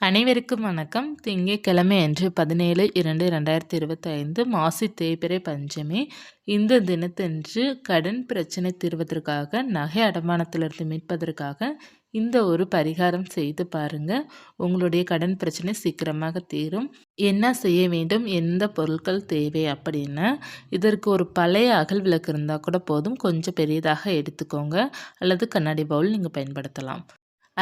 அனைவருக்கும் வணக்கம். திங்கட்கிழமை அன்று பதினேழு இரண்டு ரெண்டாயிரத்தி இருபத்தி ஐந்து மாசி தேய்பிறை பஞ்சமி. இந்த தினத்தன்று கடன் பிரச்சனை தீர்வதற்காக நகை அடமானத்திலிருந்து மீட்பதற்காக இந்த ஒரு பரிகாரம் செய்து பாருங்க. உங்களுடைய கடன் பிரச்சனை சீக்கிரமாக தீரும். என்ன செய்ய வேண்டும்? எந்த பொருட்கள் தேவை அப்படின்னா. இதற்கு ஒரு பழைய அகல் விளக்கு இருந்தால் கூட போதும். கொஞ்சம் பெரியதாக எடுத்துக்கோங்க. அல்லது கண்ணாடி பவுல் நீங்கள் பயன்படுத்தலாம்.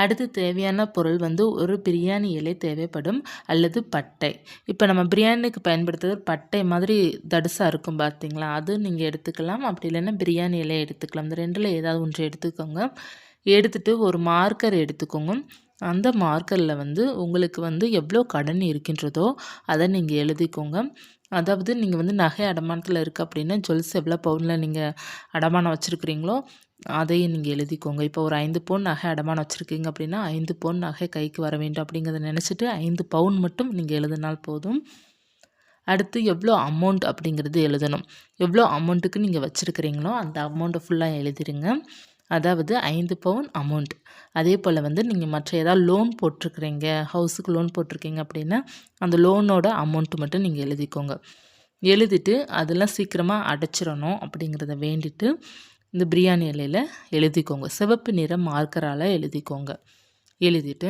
அடுத்து தேவையான பொருள் வந்து ஒரு பிரியாணி இலை தேவைப்படும் அல்லது பட்டை. இப்போ நம்ம பிரியாணிக்கு பயன்படுத்துறது பட்டை மாதிரி தடுசாக இருக்கும் பார்த்தீங்களா அது நீங்கள் எடுத்துக்கலாம். அப்படி இல்லைன்னா பிரியாணி இலை எடுத்துக்கலாம். இந்த ரெண்டில் ஏதாவது ஒன்று எடுத்துக்கோங்க. எடுத்துகிட்டு ஒரு மார்க்கர் எடுத்துக்கோங்க. அந்த மார்க்கரில் வந்து உங்களுக்கு வந்து எவ்வளோ கடன் இருக்கின்றதோ அதை நீங்கள் எழுதிக்கோங்க. அதாவது நீங்கள் வந்து நகை அடமானத்தில் இருக்குது அப்படின்னா ஜுவல்ஸ் எவ்வளோ பவுனில் நீங்கள் அடமானம் வச்சுருக்கிறீங்களோ அதையும் நீங்கள் எழுதிக்கோங்க. இப்போ ஒரு ஐந்து பவுன் நகை அடமானம் வச்சுருக்கீங்க அப்படின்னா ஐந்து பவுன் நகை கைக்கு வர வேண்டும் அப்படிங்கிறத நினச்சிட்டு ஐந்து பவுன் மட்டும் நீங்கள் எழுதினால் போதும். அடுத்து எவ்வளோ அமௌண்ட் அப்படிங்கிறது எழுதணும். எவ்வளோ அமௌண்ட்டுக்கு நீங்கள் வச்சுருக்கிறீங்களோ அந்த அமௌண்ட்டை ஃபுல்லாக எழுதிடுங்க அதாவது ஐந்து பவுன் அமௌண்ட் அதே போல் வந்து நீங்கள் மற்ற ஏதாவது லோன் போட்டிருக்கிறீங்க ஹவுஸுக்கு லோன் போட்டிருக்கீங்க அப்படின்னா அந்த லோனோட அமௌண்ட்டு மட்டும் நீங்கள் எழுதிக்கோங்க. எழுதிட்டு அதெல்லாம் சீக்கிரமாக அடைச்சிடணும் அப்படிங்கிறத வேண்டிட்டு இந்த பிரியாணி இலையில் எழுதிக்கோங்க. சிவப்பு நிற மார்க்கரால் எழுதிக்கோங்க. எழுதிட்டு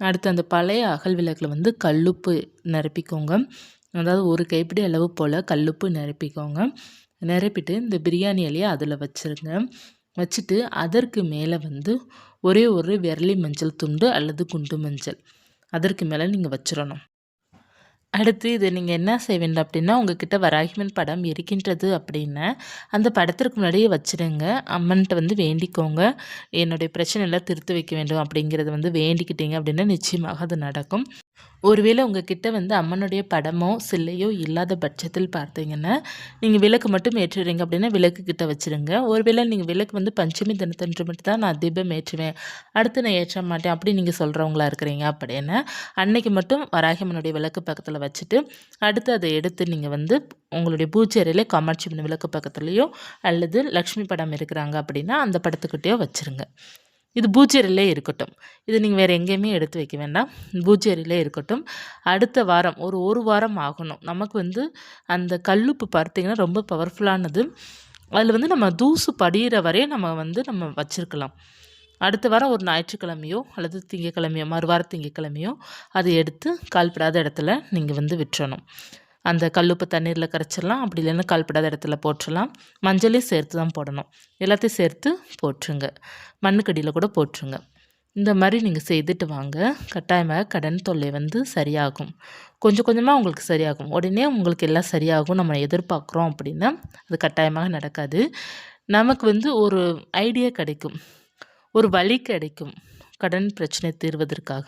அடுத்து அந்த பழைய அகல் விளக்கில் வந்து கல்லுப்பு நிரப்பிக்கோங்க. அதாவது ஒரு கைப்பிடி அளவு போல் கல்லுப்பு நிரப்பிக்கோங்க. நிரப்பிட்டு இந்த பிரியாணி இலையை அதில் வச்சுருங்க. வச்சுட்டு அதற்கு மேலே வந்து ஒரே ஒரு விரலி மஞ்சள் துண்டு அல்லது குண்டு மஞ்சள். அதற்கு மேலே நீங்கள் வச்சிடணும் அடுத்து இது நீங்கள் என்ன செய்ய வேண்டும் அப்படின்னா உங்ககிட்ட வராகிமன் படம் இருக்கின்றது அப்படின்னா அந்த படத்திற்கு முன்னாடியே வச்சுடுங்க அம்மன்ட்ட வந்து வேண்டிக்கோங்க. என்னுடைய பிரச்சனையெல்லாம் திருத்து வைக்க வேண்டும் அப்படிங்கிறத வந்து வேண்டிக்கிட்டீங்க அப்படின்னா நிச்சயமாக அது நடக்கும். ஒருவேளை உங்ககிட்ட வந்து அம்மனுடைய படமோ சில்லையோ இல்லாத பட்சத்தில் பார்த்தீங்கன்னா நீங்கள் விளக்கு மட்டும் ஏற்றுறீங்க அப்படின்னா விளக்கு கிட்ட வச்சுருங்க. ஒருவேளை நீங்கள் விளக்கு வந்து பஞ்சமி தினத்தன்று மட்டும் தான் நான் தீபம் ஏற்றுவேன் அடுத்து நான் ஏற்ற மாட்டேன் அப்படி நீங்கள் சொல்கிறவங்களா இருக்கிறீங்க அப்படின்னா அன்னைக்கு மட்டும் வராகிமனுடைய விளக்கு பக்கத்தில் வச்சுட்டு அடுத்து அதை எடுத்து நீங்கள் வந்து உங்களுடைய பூஜை காமாட்சி விளக்கு பக்கத்துலேயோ அல்லது லக்ஷ்மி படம் இருக்கிறாங்க அப்படின்னா அந்த படத்துக்கிட்டேயோ வச்சுருங்க. இது பூச்சேரியிலே இருக்கட்டும். இது நீங்கள் வேறு எங்கேயுமே எடுத்து வைக்க வேண்டாம். பூச்சேரியிலே இருக்கட்டும். அடுத்த வாரம் ஒரு ஒரு வாரம் ஆகணும். நமக்கு வந்து அந்த கல்லுப்பு பார்த்திங்கன்னா ரொம்ப பவர்ஃபுல்லானது அதில் வந்து நம்ம தூசு படிகிற வரையே நம்ம வந்து நம்ம வச்சுருக்கலாம். அடுத்த வாரம் ஒரு ஞாயிற்றுக்கிழமையோ அல்லது திங்கக்கிழமையோ மறுவார திங்கக்கிழமையோ அதை எடுத்து கால்படாத இடத்துல நீங்கள் வந்து விட்டுறணும். அந்த கல்லுப்பு தண்ணீரில் கரைச்சிடலாம். அப்படி இல்லைன்னா கால்படாத இடத்துல போட்டுடலாம். மஞ்சளையும் சேர்த்து தான் போடணும். எல்லாத்தையும் சேர்த்து போட்டுருங்க. மண்ணுக்கடியில் கூட போட்டுருங்க. இந்த மாதிரி நீங்கள் செய்துட்டு வாங்க. கட்டாயமாக கடன் தொல்லை வந்து சரியாகும். கொஞ்சம் கொஞ்சமாக உங்களுக்கு சரியாகும். உடனே உங்களுக்கு எல்லாம் சரியாகும். நம்ம எதிர்பார்க்குறோம் அப்படின்னா அது கட்டாயமாக நடக்காது. நமக்கு வந்து ஒரு ஐடியா கிடைக்கும். ஒரு வழி கிடைக்கும். கடன் பிரச்சனை தீர்வதற்காக.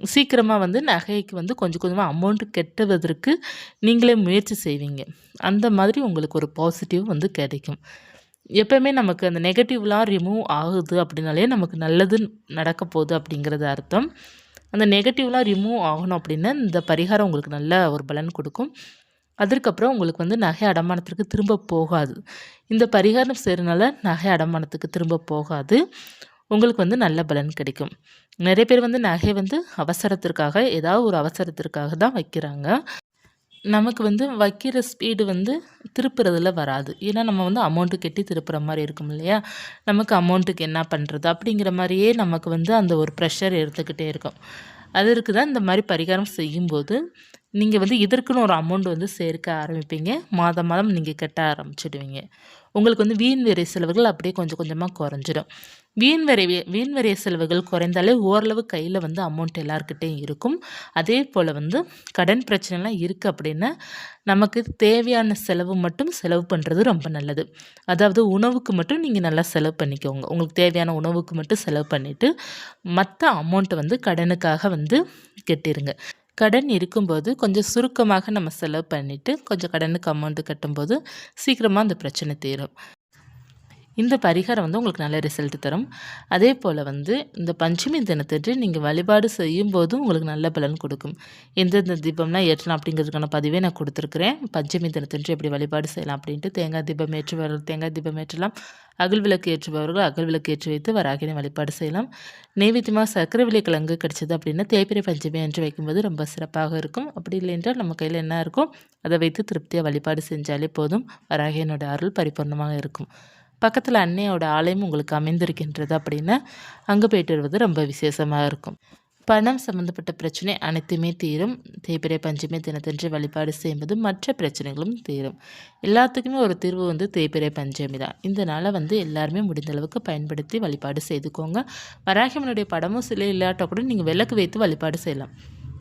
சீக்கிரமாக வந்து நகைக்கு வந்து கொஞ்சம் கொஞ்சமாக அமௌண்ட்டு கெட்டுவதற்கு நீங்களே முயற்சி செய்வீங்க. அந்த மாதிரி உங்களுக்கு ஒரு பாசிட்டிவ் வந்து கிடைக்கும். எப்போயுமே நமக்கு அந்த நெகட்டிவ்லாம் ரிமூவ் ஆகுது அப்படின்னாலே நமக்கு நல்லது நடக்க போகுது அப்படிங்கிறது அர்த்தம். அந்த நெகட்டிவ்லாம் ரிமூவ் ஆகணும் அப்படின்னா இந்த பரிகாரம் உங்களுக்கு நல்ல ஒரு பலன் கொடுக்கும். அதற்கப்புறம் உங்களுக்கு வந்து நகை அடமானத்திற்கு திரும்ப போகாது. இந்த பரிகாரம் செய்கிறனால நகை அடமானத்துக்கு திரும்ப போகாது. உங்களுக்கு வந்து நல்ல பலன் கிடைக்கும். நிறைய பேர் வந்து நகை வந்து அவசரத்திற்காக ஏதாவது ஒரு அவசரத்திற்காக தான் வைக்கிறாங்க. நமக்கு வந்து வைக்கிற ஸ்பீடு வந்து திருப்புறதுல வராது. ஏன்னா நம்ம வந்து அமௌண்ட்டு கட்டி திருப்புற மாதிரி இருக்கும் இல்லையா? நமக்கு அமௌண்ட்டுக்கு என்ன பண்ணுறது அப்படிங்கிற மாதிரியே நமக்கு வந்து அந்த ஒரு ப்ரெஷர் எடுத்துக்கிட்டே இருக்கும். அதற்கு தான் இந்த மாதிரி பரிகாரம் செய்யும்போது நீங்கள் வந்து இதற்குன்னு ஒரு அமௌண்ட் வந்து சேர்க்க ஆரம்பிப்பீங்க. மாதம் மாதம் நீங்கள் கட்ட ஆரம்பிச்சிடுவீங்க. உங்களுக்கு வந்து வீண் வேறை செலவுகள் அப்படியே கொஞ்சம் கொஞ்சமாக குறைஞ்சிடும். வீண் வீண் வரைய செலவுகள் குறைந்தாலே ஓரளவு கையில் வந்து அமௌண்ட் எல்லாருக்கிட்டேயும் இருக்கும். அதே போல் வந்து கடன் பிரச்சனைலாம் இருக்குது அப்படின்னா நமக்கு தேவையான செலவு மட்டும் செலவு பண்ணுறது ரொம்ப நல்லது. அதாவது உணவுக்கு மட்டும் நீங்கள் நல்லா செலவு பண்ணிக்கோங்க. உங்களுக்கு தேவையான உணவுக்கு மட்டும் செலவு பண்ணிவிட்டு மற்ற அமௌண்ட்டை வந்து கடனுக்காக வந்து கட்டிடுங்க கடன் இருக்கும்போது கொஞ்சம் சுருக்கமாக நம்ம செலவு பண்ணிவிட்டு கொஞ்சம் கடனுக்கு அமௌண்ட்டு கட்டும்போது சீக்கிரமாக அந்த பிரச்சனை தீரும். இந்த பரிகாரம் வந்து உங்களுக்கு நல்ல ரிசல்ட் தரும். அதே போல் வந்து இந்த பஞ்சமி தினத்தன்று நீங்கள் வழிபாடு செய்யும் போதும் உங்களுக்கு நல்ல பலன் கொடுக்கும். எந்தெந்த தீபம்லாம் ஏற்றலாம் அப்படிங்கிறதுக்கான பதிவே நான் கொடுத்துருக்குறேன். பஞ்சமி தினத்தன்று எப்படி வழிபாடு செய்யலாம் அப்படின்ட்டு தேங்காய் தீபம் ஏற்றுபவர்கள் தேங்காய் தீபம் ஏற்றலாம். அகல் விளக்கு ஏற்றுபவர்கள் அகல் விளக்கு ஏற்றி வைத்து வராகினை வழிபாடு செய்யலாம். நெய்வேத்தியமாக சர்க்கரை விலை கிழங்கு கிடைச்சது அப்படின்னா தேய்பிரை பஞ்சமி என்று வைக்கும்போது ரொம்ப சிறப்பாக இருக்கும். அப்படி இல்லை என்றால் நம்ம கையில் என்ன இருக்கோ அதை வைத்து திருப்தியாக வழிபாடு செஞ்சாலே போதும். வராகியனோட அருள் பரிபூர்ணமாக இருக்கும். பக்கத்தில் அன்னையோட ஆலயம் உங்களுக்கு அமைந்திருக்கின்றது அப்படின்னா அங்கே போயிட்டு வருவது ரொம்ப விசேஷமாக இருக்கும். பணம் சம்மந்தப்பட்ட பிரச்சனை அனைத்துமே தீரும். தேய்பிரை பஞ்சமி தினத்தன்று வழிபாடு செய்யும்போது மற்ற பிரச்சனைகளும் தீரும். எல்லாத்துக்குமே ஒரு தீர்வு வந்து தேய்பிரை பஞ்சமி தான். இந்த நாளை வந்து எல்லாருமே முடிந்த அளவுக்கு பயன்படுத்தி வழிபாடு செய்துக்கோங்க. வராகிமனுடைய படமும் சிலை இல்லாட்ட கூட நீங்கள் விளக்கு வைத்து வழிபாடு செய்யலாம்.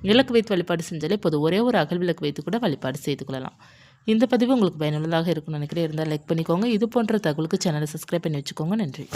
விளக்கு வைத்து வழிபாடு செஞ்சாலே இப்போது ஒரே ஒரு அகல் விளக்கு வைத்து கூட வழிபாடு செய்து கொள்ளலாம். இந்த பதிவு உங்களுக்கு பயனுள்ளதாக இருக்கும்னு நினைக்கிறேன். இருந்தால் லைக் பண்ணிக்கோங்க. இது போன்ற தகவலுக்கு சேனலை சப்ஸ்கிரைப் பண்ணி வச்சுக்கோங்க. நன்றி.